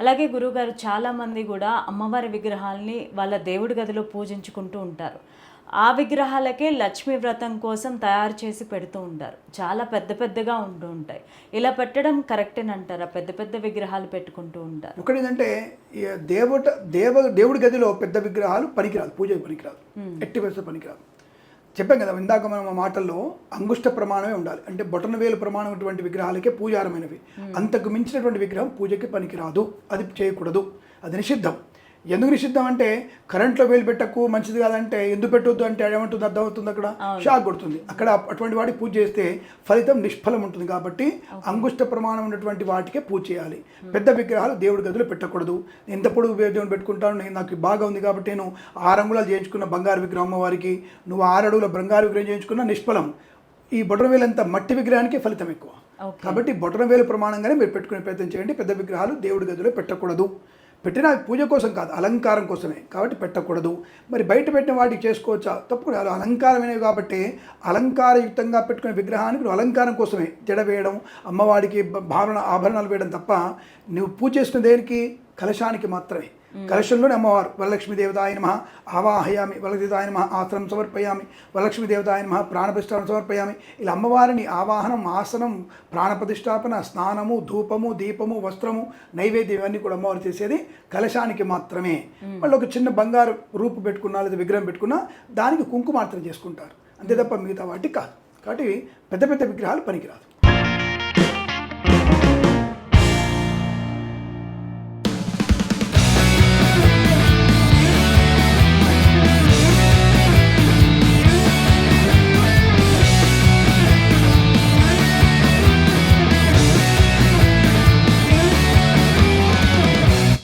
అలాగే గురువుగారు చాలామంది కూడా అమ్మవారి విగ్రహాల్ని వాళ్ళ దేవుడి గదిలో పూజించుకుంటూ ఉంటారు. ఆ విగ్రహాలకే లక్ష్మీ వ్రతం కోసం తయారు చేసి పెడుతూ ఉంటారు. చాలా పెద్ద పెద్దగా ఉంటూ ఉంటాయి. ఇలా పెట్టడం కరెక్టేనంటారా పెద్ద పెద్ద విగ్రహాలు పెట్టుకుంటూ ఉంటారు. ఒకటి ఏంటంటే ఈ దేవత దేవ దేవుడి గదిలో పెద్ద విగ్రహాలు పనికిరాదు. పూజకు పనికిరాదు. ఎట్టి పరిస్థితి పనికిరాదు. చెప్పాం కదా ఇందాక మనం మాటల్లో అంగుష్ట ప్రమాణమే ఉండాలి. అంటే బొటన వేలు ప్రమాణం అటువంటి విగ్రహాలకే పూజారమైనవి. అంతకు మించినటువంటి విగ్రహం పూజకి పనికిరాదు. అది చేయకూడదు. అది నిషిద్ధం. ఎందుకు నిషిద్ధం అంటే కరెంట్లో వేలు పెట్టకు మంచిది కాదంటే ఎందుకు పెట్టొద్దు అంటే ఏమంటుంది అర్థమవుతుంది అక్కడ? షాక్ కొడుతుంది. అక్కడ అటువంటి వాడికి పూజ చేస్తే ఫలితం నిష్ఫలం ఉంటుంది కాబట్టి అంగుష్ట ప్రమాణం ఉన్నటువంటి వాటికే పూజ చేయాలి. పెద్ద విగ్రహాలు దేవుడి గదిలో పెట్టకూడదు. ఎంత పొడుగు దేవుని పెట్టుకుంటాను నేను నాకు బాగా ఉంది కాబట్టి నేను ఆరు అంగుళాలు చేయించుకున్న బంగారు విగ్రహం అమ్మవారికి నువ్వు ఆరు అడుగుల బంగారు విగ్రహం చేయించుకున్న నిష్ఫలం. ఈ బొటనవేలంత మట్టి విగ్రహానికి ఫలితం ఎక్కువ. కాబట్టి బొటనవేలు ప్రమాణంగానే మీరు పెట్టుకునే ప్రయత్నం చేయండి. పెద్ద విగ్రహాలు దేవుడి గదిలో పెట్టకూడదు. పెట్టిన పూజ కోసం కాదు అలంకారం కోసమే. కాబట్టి పెట్టకూడదు. మరి బయట పెట్టిన వాటికి చేసుకోవచ్చా? తప్పు అలంకారమైనవి కాబట్టి అలంకారయుక్తంగా పెట్టుకునే విగ్రహానికి నువ్వు అలంకారం కోసమే. జడ వేయడం అమ్మవాడికి భావన ఆభరణాలు వేయడం తప్ప నువ్వు పూజ చేసిన దేనికి? కలశానికి మాత్రమే. కలశంలోనే అమ్మవారు. వరలక్ష్మీ దేవతాయ నమ. ఆవాహయామి. వరలదేవతాయ నమ. ఆసనం సమర్పయామి. వరలక్ష్మీ దేవతాయ నమ. ప్రాణప్రతిష్టాపన సమర్పయామి. ఇలా అమ్మవారిని ఆవాహనం ఆసనం ప్రాణప్రతిష్టాపన స్నానము ధూపము దీపము వస్త్రము నైవేద్యం ఇవన్నీ కూడా అమ్మవారు చేసేది కలశానికి మాత్రమే. వాళ్ళు ఒక చిన్న బంగారు రూపు పెట్టుకున్నా లేదా విగ్రహం పెట్టుకున్నా దానికి కుంకుమార్చన చేసుకుంటారు. అంతే తప్ప మిగతా వాటికి కాదు. కాబట్టి పెద్ద పెద్ద విగ్రహాలు పనికిరాదు.